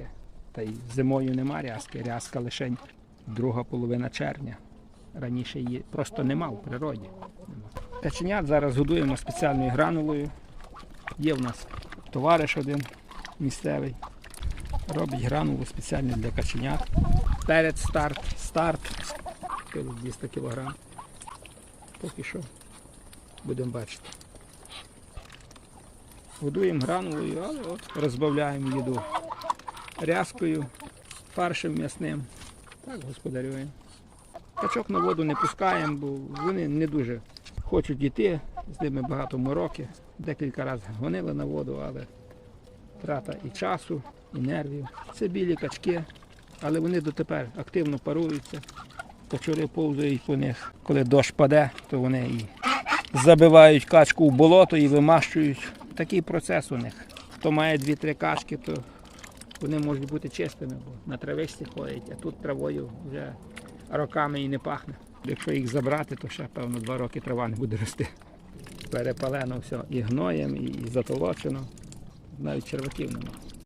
рязки. Та й зимою нема рязки, рязка лише друга половина червня. Раніше її просто нема в природі. Каченят зараз годуємо спеціальною гранулою. Є в нас товариш один місцевий. Робить гранулу спеціально для каченят. Перед старт, старт. 200 кг. Поки що будемо бачити. Годуємо гранулою, але от розбавляємо їду рязкою, фаршем м'ясним. Так господарюємо. Качок на воду не пускаємо, бо вони не дуже хочуть йти, з ними багато мороки. Декілька разів гонили на воду, але трата і часу, і нервів. Це білі качки, але вони дотепер активно паруються. Качури повзають по них. Коли дощ паде, то вони і забивають качку в болото і вимащують. Такий процес у них. Хто має дві-три качки, то вони можуть бути чистими, бо на травичці ходять, а тут травою вже роками і не пахне. Якщо їх забрати, то ще, певно, два роки трава не буде рости. Перепалено все і гноєм, і затолочено. Навіть черваків немає.